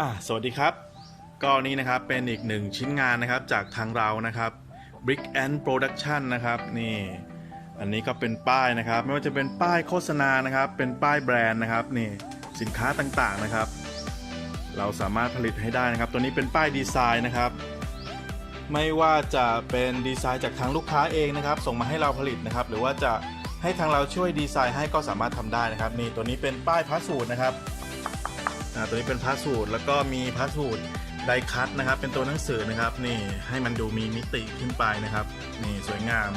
อะสวัสดีครับก็นี้นะครับเป็นอีกหนึ่งชิ้นงานนะครับจากทางเรานะครับ Brick and Production นะครับนี่อันนี้ก็เป็นป้ายนะครับ ไม่ว่าจะเป็นป้ายโฆษณานะครับ เป็นป้ายแบรนด์นะครับนี่สินค้าต่างๆนะครับ เราสามารถผลิตให้ได้นะครับ ตัวนี้เป็นป้ายดีไซน์นะครับ ไม่ว่าจะเป็นดีไซน์จากทางลูกค้าเองนะครับ ส่งมาให้เราผลิตนะครับ หรือว่าจะให้ทางเราช่วยดีไซน์ให้ก็สามารถทำได้นะครับนี่ตัวนี้เป็นป้ายพาสสูตรนะครับ อ่าตัวนี้เป็นพาสสูตรแล้วก็มีพาสสูตรไดคัตนะครับ เป็นตัวหนังสือนะครับนี่ให้มันดูมีมิติขึ้นไปนะครับนี่สวยงาม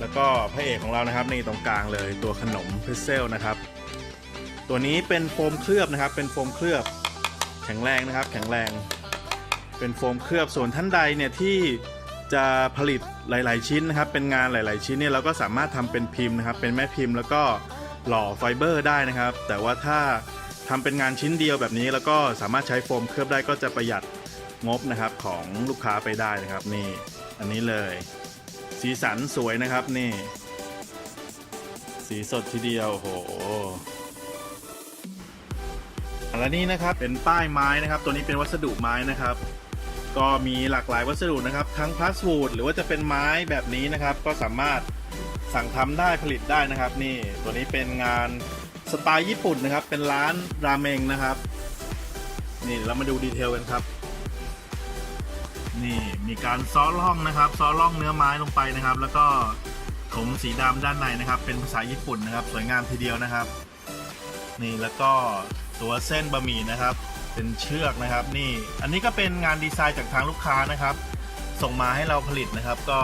แล้วก็พระเอกของเรานะครับนี่ตรงกลางเลยตัวขนมพริซเซลนะครับตัวนี้เป็นโฟมเคลือบนะครับ เป็นโฟมเคลือบแข็งแรงนะครับ แข็งแรง เป็นโฟมเคลือบส่วนท่านใดเนี่ยที่จะผลิตหลาย ๆ ชิ้นนะครับ เป็นงานหลาย ๆ ชิ้นเนี่ยเราก็สามารถทำเป็นพิมพ์นะครับ เป็นแม่พิมพ์แล้วก็หล่อไฟเบอร์ได้นะครับ แต่ว่าถ้า ทำเป็นงานชิ้นเดียวแบบนี้ แล้วก็สามารถใช้โฟมเคลือบได้ก็จะประหยัดงบนะครับของลูกค้าไปได้นะครับนี่อันนี้เลย สีสันสวยนะครับนี่ สีสดทีเดียวโอ้โหและนี่นะครับเป็นป้ายไม้นะครับ ตัวนี้เป็นวัสดุไม้นะครับ ก็มีหลากหลายวัสดุนะครับ ทั้งพลาสวูดหรือว่าจะเป็นไม้แบบนี้นะครับ ก็สามารถสั่งทำได้ผลิตได้นะครับ นี่ตัวนี้เป็นงาน สไตล์ญี่ปุ่นนะครับ เป็นร้านราเมงนะครับ นี่เรามาดูดีเทลกันครับ นี่มีการซ้อล่องนะครับ ซ้อล่องเนื้อไม้ลงไปนะครับ แล้วก็ถมสีดำด้านในนะครับ เป็นภาษาญี่ปุ่นนะครับ สวยงามทีเดียวนะครับ นี่แล้วก็ตัวเส้นบะหมี่นะครับ เป็นเชือกนะครับ นี่อันนี้ก็เป็นงานดีไซน์จากทางลูกค้านะครับ ส่งมาให้เราผลิตนะครับ ก็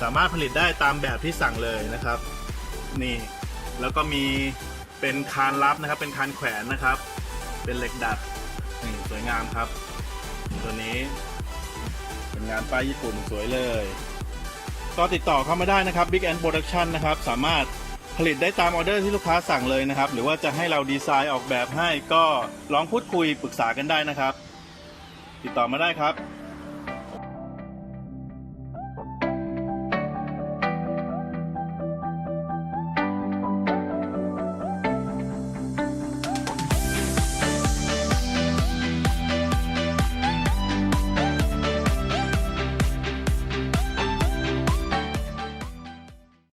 สามารถผลิตได้ตามแบบที่สั่งเลยนะครับ นี่แล้วก็มี เป็นคานรับนะครับ เป็นคานแขวนนะครับ เป็นเหล็กดัดนี่สวยงามครับ ตัวนี้ เป็นงานป้ายญี่ปุ่นสวยเลยก็ติดต่อเข้ามาได้นะครับ Big End Production นะครับ สามารถผลิตได้ตามออเดอร์ที่ลูกค้าสั่งเลยนะครับ หรือว่าจะให้เราดีไซน์ออกแบบให้ก็ลองพูดคุยปรึกษากันได้นะครับ ติดต่อมาได้ครับ